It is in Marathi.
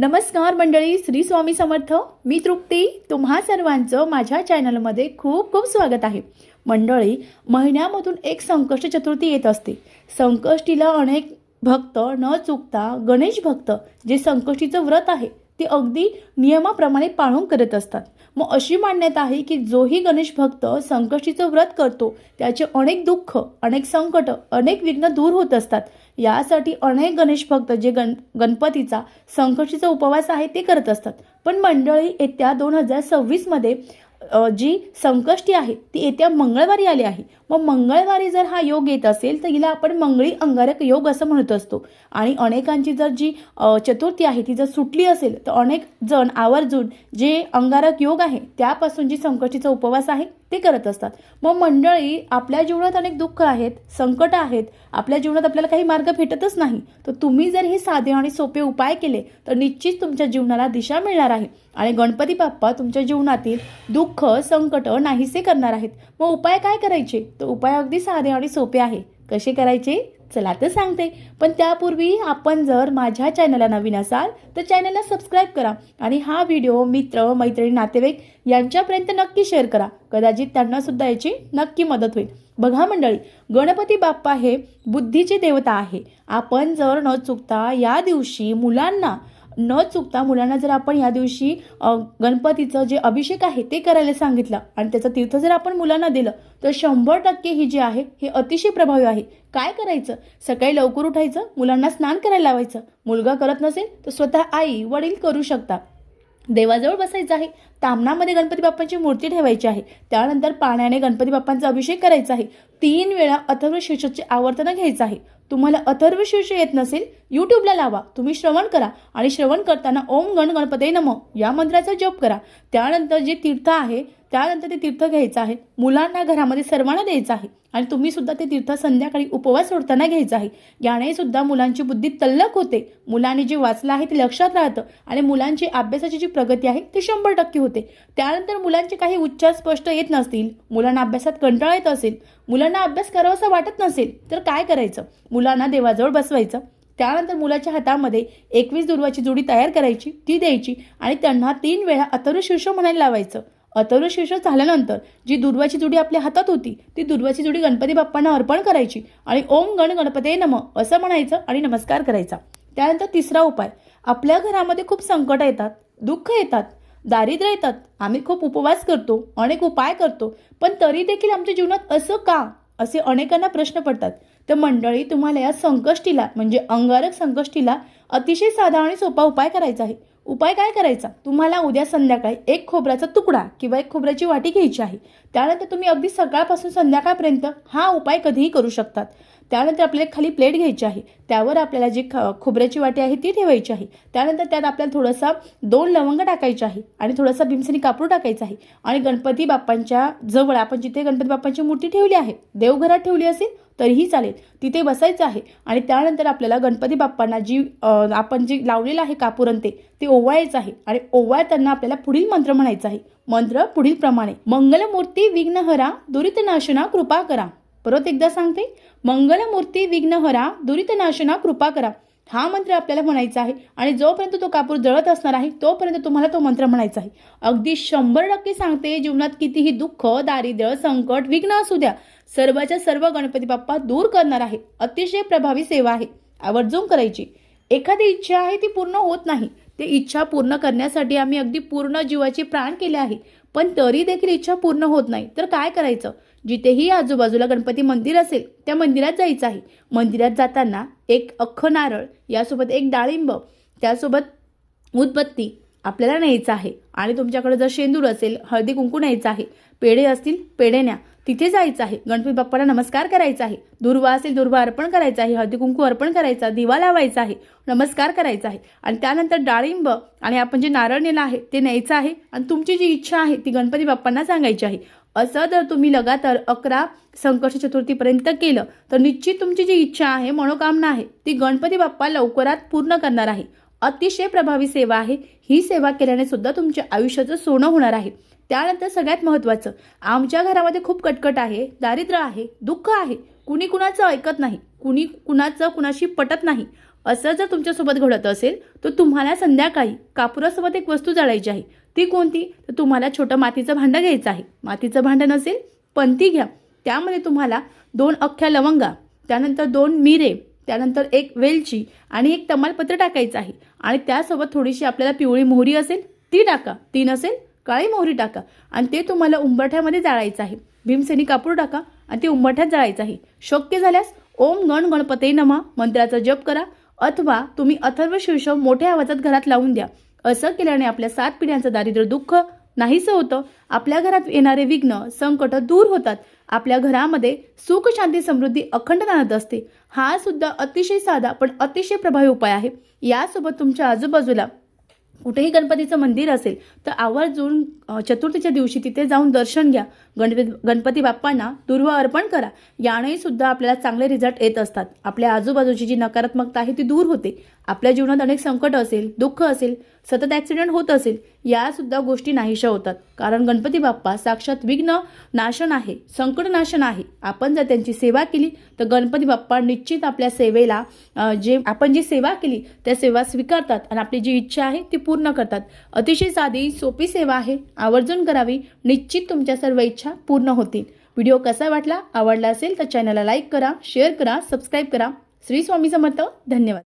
नमस्कार मंडळी श्री स्वामी समर्थ. मी तृप्ती. तुम्हा सर्वांचं माझ्या चॅनलमध्ये खूप खूप स्वागत आहे. मंडळी महिन्यामधून एक संकष्ट चतुर्थी येत असते. संकष्टीला अनेक भक्त न चुकता गणेश भक्त जे संकष्टीचं व्रत आहे ते अगदी नियमाप्रमाणे पाळून करत असतात. मग अशी मान्यता आहे की जोही गणेश भक्त संकष्टीचं व्रत करतो त्याचे अनेक दुःख अनेक संकट अनेक विघ्न दूर होत असतात. यासाठी अनेक गणेश भक्त जे गण गणपतीचा संकष्टीचा उपवास आहे ते करत असतात. पण मंडळी येत्या दोन हजार सव्वीसमध्ये जी संकष्टी आहे ती येत्या मंगळवारी आली आहे. मग मंगळवारी जर हा योग येत असेल तर हिला आपण मंगळी अंगारक योग असं म्हणत असतो. आणि अनेकांची जर जी चतुर्थी आहे ती जर सुटली असेल तर अनेक जण आवर्जून जे अंगारक योग आहे त्यापासून जी संकष्टीचा उपवास आहे ते करत असतात. मग मंडळी आपल्या जीवनात अनेक दुःख आहेत संकट आहेत. आपल्या जीवनात आपल्याला काही मार्ग भेटतच नाही. तर तुम्ही जर हे साधे आणि सोपे उपाय केले तर निश्चित तुमच्या जीवनाला दिशा मिळणार आहे. आणि गणपती बाप्पा तुमच्या जीवनातील दुःख संकट नाहीसे करणार आहेत. मग उपाय काय करायचे? तर उपाय अगदी साधे आणि सोपे आहे. कसे करायचे? चला तर सांगते. पण त्यापूर्वी आपण जर माझ्या चॅनलला नवीन असाल तर चॅनलला सबस्क्राईब करा आणि हा व्हिडिओ मित्र मैत्रिणी नातेवाईक यांच्यापर्यंत नक्की शेअर करा. कदाचित त्यांनासुद्धा याची नक्की मदत होईल. बघा मंडळी गणपती बाप्पा हे बुद्धीची देवता आहे. आपण जर न चुकता या दिवशी मुलांना न चुकता मुलांना जर आपण या दिवशी गणपतीचं जे अभिषेक आहे ते करायला सांगितलं आणि त्याचं तीर्थ जर आपण मुलांना दिलं तर शंभर टक्के ही जी आहे हे अतिशय प्रभावी आहे. काय करायचं? सकाळी लवकर उठायचं मुलांना स्नान करायला लावायचं. मुलगा करत नसेल तर स्वतः आई वडील करू शकता. देवाजवळ बसायचं आहे. तामणामध्ये गणपती बाप्पांची मूर्ती ठेवायची आहे. त्यानंतर पाण्याने गणपती बाप्पांचा अभिषेक करायचा आहे. तीन वेळा अथर्व शीर्षकचे आवर्तन घ्यायचं आहे. तुम्हाला अथर्व शीर्ष येत नसेल यूट्यूबला लावा. तुम्ही श्रवण करा आणि श्रवण करताना ओम गण गणपते नम या मंत्राचा जप करा. त्यानंतर जे तीर्थ आहे त्यानंतर ते तीर्थ घ्यायचं आहे. मुलांना घरामध्ये सर्वांना द्यायचं आहे. आणि तुम्ही सुद्धा ते तीर्थ संध्याकाळी उपवास सोडताना घ्यायचं आहे. याने सुद्धा मुलांची बुद्धी तल्लक होते. मुलांनी जे वाचलं आहे ते लक्षात राहतं. आणि मुलांची अभ्यासाची जी प्रगती आहे ती शंभर टक्के होते. त्यानंतर मुलांचे काही उच्चार स्पष्ट येत नसतील. मुलांना अभ्यासात कंटाळा येत असेल. मुलांना अभ्यास करावासा वाटत नसेल तर काय करायचं? मुलांना देवाजवळ बसवायचं. त्यानंतर मुलाच्या हातामध्ये एकवीस दुर्वाची जोडी तयार करायची ती द्यायची आणि त्यांना तीन वेळा अथर्व म्हणायला लावायचं. अथर्व झाल्यानंतर जी दुर्वाची जुडी आपल्या हातात होती ती दुर्वाची जुडी गणपती बाप्पांना अर्पण करायची आणि ओम गण गणपते नम असं म्हणायचं आणि नमस्कार करायचा. त्यानंतर तिसरा उपाय आपल्या घरामध्ये खूप संकट येतात दुःख येतात दारिद्र्य येतात आम्ही खूप उपवास करतो अनेक उपाय करतो पण तरी देखील आमच्या जीवनात असं का? असे अनेकांना प्रश्न पडतात. तर मंडळी तुम्हाला या संकष्टीला म्हणजे अंगारक संकष्टीला अतिशय साधा आणि सोपा उपाय करायचा आहे. उपाय काय करायचा? तुम्हाला उद्या संध्याकाळी एक खोबऱ्याचा तुकडा किंवा एक खोबऱ्याची वाटी घ्यायची आहे. त्यानंतर तुम्ही अगदी सकाळपासून संध्याकाळपर्यंत हा उपाय कधीही करू शकतात. त्यानंतर आपल्याला एक खाली प्लेट घ्यायची आहे. त्यावर आपल्याला जी ख खोबऱ्याची वाटी आहे ती ठेवायची आहे. त्यानंतर त्यात आपल्याला थोडासा दोन लवंग टाकायचे आहे आणि थोडासा भीमसेनी कापूर टाकायचा आहे. आणि गणपती बाप्पांच्या जवळ आपण जिथे गणपती बाप्पांची मूर्ती ठेवली आहे देवघरात ठेवली असेल तरीही चालेल. तिथे बसायचं आहे आणि त्यानंतर आपल्याला गणपती बाप्पांना जी आपण जी लावलेलं आहे कापुरण ते ओवाळायचं आहे आणि ओवाळताना आपल्याला पुढील मंत्र म्हणायचं आहे. मंत्र पुढील प्रमाणे मंगलमूर्ती विघ्नहरा दुरितनाशना कृपा करा. परत एकदा सांगते मंगलमूर्ती विघ्नहरा दुरितनाशना कृपा करा. हा मंत्र आपल्याला म्हणायचा आहे आणि जोपर्यंत तो कापूर जळत असणार आहे तोपर्यंत तुम्हाला तो मंत्र म्हणायचा आहे. अगदी शंभर टक्के सांगते जीवनात कितीही दुःख दारिद्र्य संकट विघ्न असू द्या सर्वच्या सर्व गणपती बाप्पा दूर करणार आहे. अतिशय प्रभावी सेवा आहे. आवर्जून करायची. एखादी इच्छा आहे ती पूर्ण होत नाही ते इच्छा पूर्ण करण्यासाठी आम्ही अगदी पूर्ण जीवाचे प्राण केले आहे. पण तरी देखील इच्छा पूर्ण होत नाही. तर काय करायचं? जिथेही आजूबाजूला गणपती मंदिर असेल त्या मंदिरात जायचं आहे. मंदिरात जाताना एक अख्खं नारळ यासोबत एक डाळिंब त्यासोबत उदबत्ती आपल्याला न्यायचं आहे. आणि तुमच्याकडे जर शेंदूर असेल हळदी कुंकू न्यायचं आहे. पेढे असतील पेढे न्या. तिथे जायचं आहे. गणपती बाप्पाला नमस्कार करायचा आहे. दुर्वा असेल दुर्वा अर्पण करायचा आहे. हळदी कुंकू अर्पण करायचा दिवा लावायचा आहे. नमस्कार करायचा आहे. आणि त्यानंतर डाळिंब आणि आपण जे नारळ नेलं आहे ते न्यायचं आहे. आणि तुमची जी इच्छा आहे ती गणपती बाप्पांना सांगायची आहे. असं जर तुम्ही लगातार अकरा संकष्ट चतुर्थीपर्यंत केलं तर निश्चित तुमची जी इच्छा आहे मनोकामना आहे ती गणपती बाप्पा लवकरात पूर्ण करणार आहे. अतिशय प्रभावी सेवा आहे. ही सेवा केल्याने सुद्धा तुमच्या आयुष्याचं सोनं होणार आहे. त्यानंतर सगळ्यात महत्त्वाचं आमच्या घरामध्ये खूप कटकट आहे दारिद्र्य आहे दुःख आहे कुणी कुणाचं ऐकत नाही कुणी कुणाचं कुणाशी पटत नाही असं जर तुमच्यासोबत घडत असेल तर तुम्हाला संध्याकाळी कापुरासोबत एक वस्तू जाळायची आहे. ती कोणती? तर तुम्हाला छोटं मातीचं भांडं घ्यायचं आहे. मातीचं भांडं नसेल पंती घ्या. त्यामध्ये तुम्हाला दोन अख्ख्या लवंगा त्यानंतर दोन मिरे त्यानंतर एक वेलची आणि एक तमालपत्र टाकायचं आहे. आणि त्यासोबत थोडीशी आपल्याला पिवळी मोहरी असेल ती टाका. ती नसेल काळी मोहरी टाका आणि ते तुम्हाला उंबरठ्यामध्ये जाळायचं आहे. भीमसेनी कापूर टाका आणि ते उंबरठ्यात जाळायचं आहे. शक्य झाल्यास ओम गण गणपते नमा मंत्राचा जप करा अथवा तुम्ही अथर्व शीर्ष मोठ्या आवाजात घरात लावून द्या. असं केल्याने आपल्या सात पिढ्यांचं दारिद्र्य दुःख नाहीसं होतं. आपल्या घरात येणारे विघ्न संकट दूर होतात. आपल्या घरामध्ये सुख शांती समृद्धी अखंड राहत असते. हा सुद्धा अतिशय साधा पण अतिशय प्रभावी उपाय आहे. यासोबत तुमच्या आजूबाजूला कुठेही गणपतीचं मंदिर असेल तर आवर्जून चतुर्थीच्या दिवशी तिथे जाऊन दर्शन घ्या. गणपती गणपती बाप्पांना दुर्व अर्पण करा. यानेही सुद्धा आपल्याला चांगले रिझल्ट येत असतात. आपल्या आजूबाजूची जी नकारात्मकता आहे ती दूर होते. आपल्या जीवनात अनेक संकट असेल दुःख असेल सतत ॲक्सिडेंट होत असेल यासुद्धा गोष्टी नाहीशा होतात. कारण गणपती बाप्पा साक्षात विघ्न नाशन आहे संकट नाशन आहे. आपण जर त्यांची सेवा केली तर गणपती बाप्पा निश्चित आपल्या सेवेला जे आपण जी सेवा केली त्या सेवा स्वीकारतात. आणि आपली जी इच्छा आहे ती पूर्ण करतात. अतिशय साधी सोपी सेवा आहे. आवर्जून करावी. निश्चित तुमच्या सर्व इच्छा पूर्ण होतील. व्हिडिओ कसा वाटला आवडला असेल तर चॅनलला लाईक करा शेअर करा सबस्क्राईब करा. श्री स्वामी समर्थ. धन्यवाद.